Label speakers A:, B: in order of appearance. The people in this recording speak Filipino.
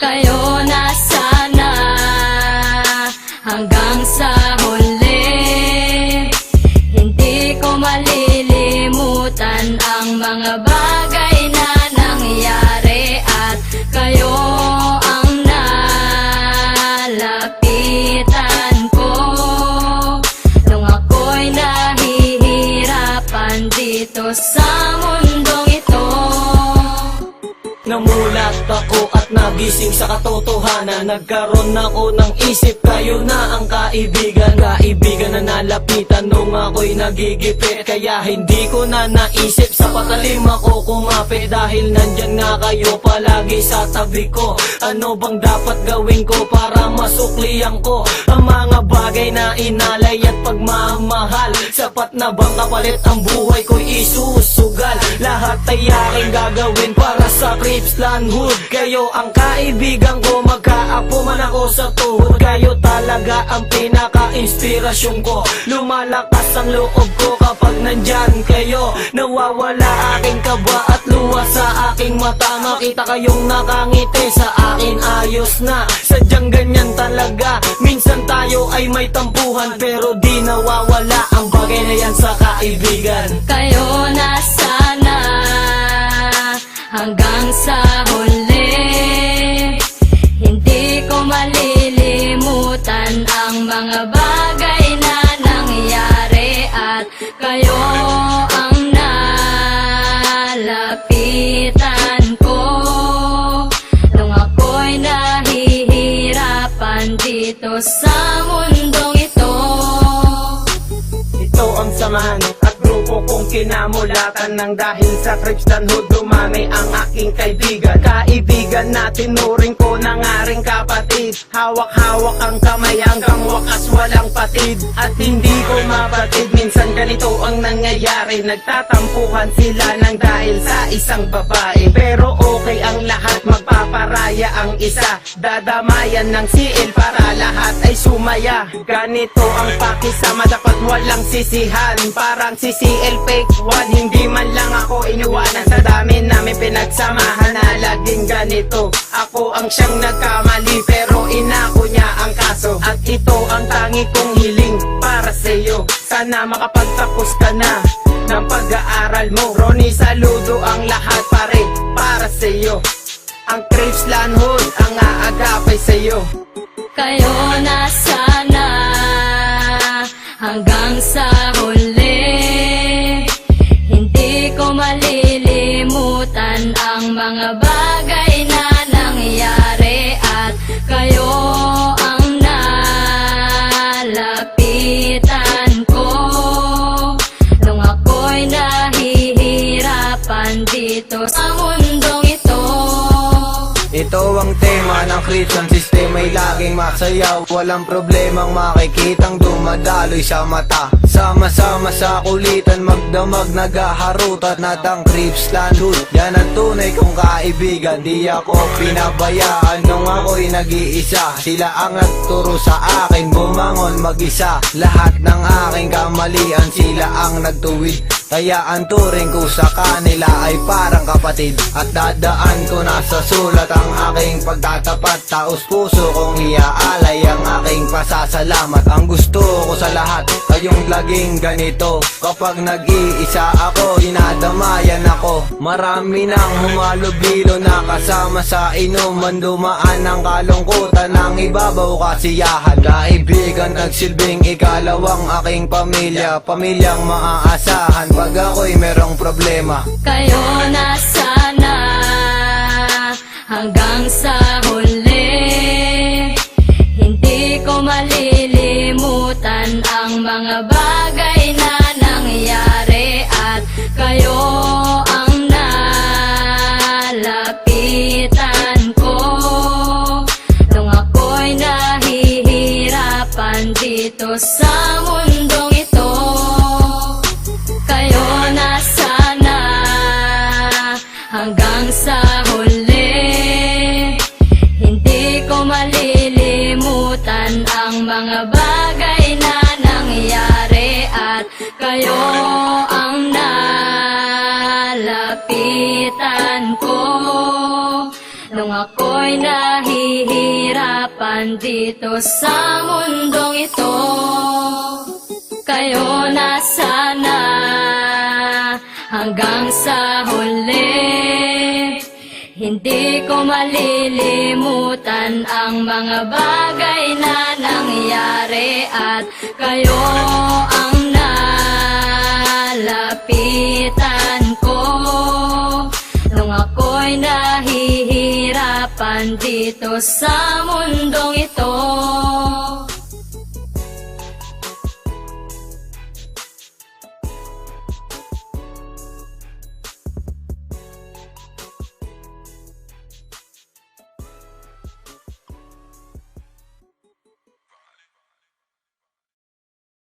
A: kayo na sana hanggang sa huli. Hindi ko malilimutan ang mga bagay na nangyari At kayo ang nalapitan ko. Nung ako'y nahihirapan dito sa mundong ito
B: Namulat ako at nagising sa katotohanan. Nagkaroon ako ng isip Kayo na ang kaibigan. Kaibigan na nalapitan nung ako'y nagigipit. Kaya hindi ko na naisip Sa patalim ako kumapit. Dahil nandyan nga kayo palagi sa tabi ko. Ano bang dapat gawin ko para masuklihan ko Ang mga bagay na inalay at pagmamahal? Sapat na bang kapalit ang buhay ko'y isusugal Lahat ay aking gagawin para sa Cripsland Hood Kayo ang kaibigan ko. Magkaapo man ako sa tuhod Kayo talaga ang pinaka-inspirasyon ko. Lumalakas ang loob ko kapag nandyan kayo. Nawawala aking kaba at luwa sa aking mata. Makita kayong nakangiti sa akin ayos na. Sadyang ganyan talaga. Minsan tayo ay may tampuhan Pero di nawawala ang bagay na yan sa kaibigan.
A: Kayo na Ito
B: ang samahan at grupo kong kinamulatan Nang dahil sa Cripstan Hood dumami ang aking kaibigan. Kaibigan na tinuring ko na nga rin kapatid. Hawak-hawak ang kamay hanggang wakas walang patid. At hindi ko mapatid minsan ganito ang nangyayari. Nagtatampuhan sila nang dahil sa isang babae. Pero okay ang lahat magpaparaya ang isa Dadamayan ng CL para lahat ay sumaya. Ganito ang pakisama dapat walang sisihan. Parang si CL fake one Hindi man lang ako inuwanan Sa dami namin pinagsamahan na laging ganito. Ako ang siyang nagkamali pero inako niya ang kaso. At ito ang tangi kong hiling para sa'yo. Sana makapagtapos ka na ng pag-aaral mo. Ronnie saludo ang lahat pare para sa'yo Ang Cripsland Hood ang aagapay sa'yo.
A: Kayo na sana hanggang sa huli. Hindi ko malilimutan ang mga bagay na nangyari At kayo ang nalapitan ko. Nung ako'y nahihirapan dito sa mundong ito
C: ang tema ng Christian system. Ay laging masayaw Walang problemang makikitang dumadaloy sa mata. Sama-sama sa kulitan magdamag nagaharutan At ang Cripsland Hood Yan ang tunay kong kaibigan Di ako pinabayaan. Nung ako'y nag-iisa Sila ang nagturo sa akin. Bumangon mag-isa Lahat ng aking kamalian sila ang nagtuwid kaya ang turing ko sa kanila ay parang kapatid. At dadaan ko na sa sulat ang aking pagtatapat. Taos puso kong iaalay ang aking pasasalamat. Ang gusto ko sa lahat kayong laging ganito. Kapag nag-iisa ako, dinadamayan ako. Marami nang humalubilo na kasama sa inuman. Dumaan ang kalungkutan ng ibabaw kasiyahan. Kaibigan nagsilbing ikalawang aking pamilya. Pamilyang maaasahan ako'y merong problema.
A: Kayo na sana hanggang sa huli. Hindi ko malilimutan ang mga bagay na nangyari At kayo ang nalapitan ko. Nung ako'y nahihirapan dito sa mundong ako'y nahihirapan dito sa mundong ito. Kayo na sana hanggang sa huli. Hindi ko malilimutan ang mga bagay na nangyari At kayo ang nalapitan ko. Nung ako'y nahihirapan kaganapan dito sa mundong ito.